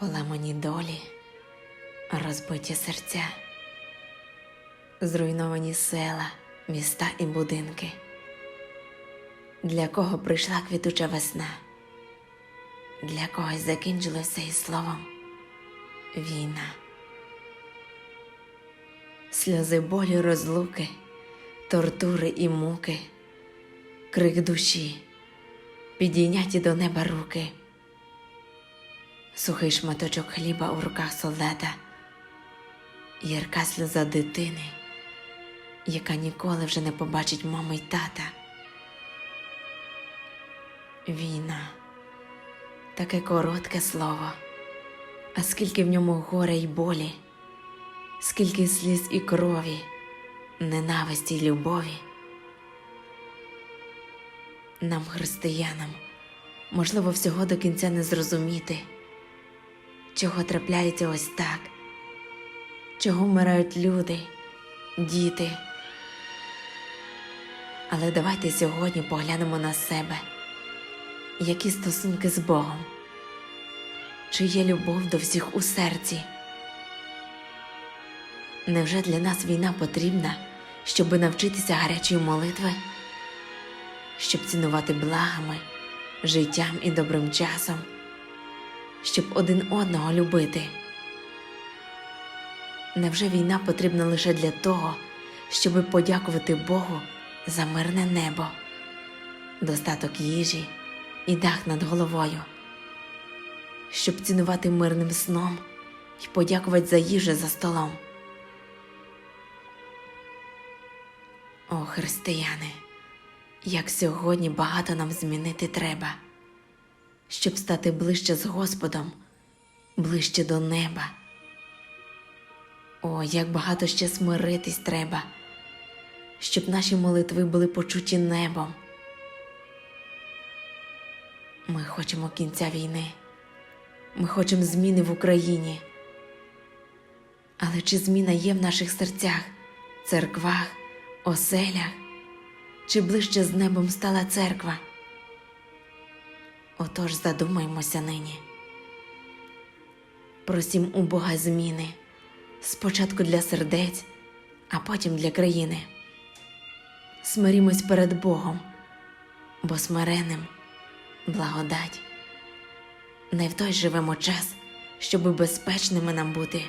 Поламані долі, розбиті серця, зруйновані села, міста і будинки. Для кого прийшла квітуча весна, для когось закінчилося і словом війна. Сльози болі розлуки, тортури і муки, крик душі, підійняті до неба руки сухий шматочок хліба у руках солдата, ярка сльоза дитини, яка ніколи вже не побачить мами й тата. Війна таке коротке слово, а скільки в ньому горя й болі, скільки сліз і крові, ненависті й любові. Нам, християнам, можливо, всього до кінця не зрозуміти чого трапляється ось так, чого вмирають люди, діти. Але давайте сьогодні поглянемо на себе, які стосунки з Богом, чи є любов до всіх у серці. Невже для нас війна потрібна, щоби навчитися гарячої молитви, щоб цінувати благами, життям і добрим часом? Щоб один одного любити. Невже війна потрібна лише для того, щоб подякувати Богу за мирне небо, достаток їжі і дах над головою, щоб цінувати мирним сном і подякувати за їжу за столом? О, християни, як сьогодні багато нам змінити треба щоб стати ближче з Господом, ближче до неба. О, як багато ще смиритись треба, щоб наші молитви були почуті небом. Ми хочемо кінця війни, ми хочемо зміни в Україні. Але чи зміна є в наших серцях, церквах, оселях, чи ближче з небом стала церква? Отож задумаймося нині. Просім у Бога зміни спочатку для сердець, а потім для країни. Смирімось перед Богом, бо смиреним благодать. Не в той живемо час, щоби безпечними нам бути.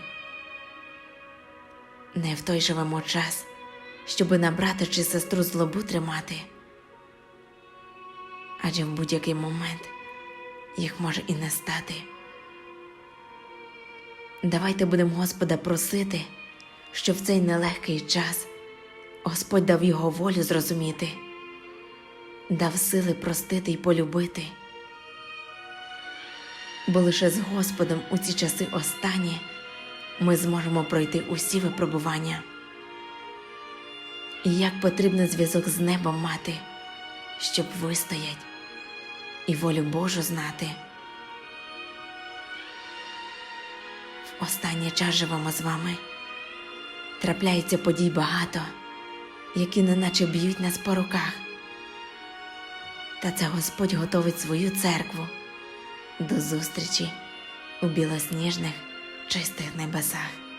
Не в той живемо час, щоби на брата чи сестру злобу тримати. Адже в будь-який момент їх може і не стати. Давайте будемо Господа просити, щоб в цей нелегкий час Господь дав його волю зрозуміти, дав сили простити і полюбити. Бо лише з Господом у ці часи останні ми зможемо пройти усі випробування. І як потрібно зв'язок з небом мати, щоб вистоять і волю Божу знати. В останній час живемо з вами. Трапляється подій багато, які неначе б'ють нас по руках. Та це Господь готовить свою церкву до зустрічі у білосніжних чистих небесах.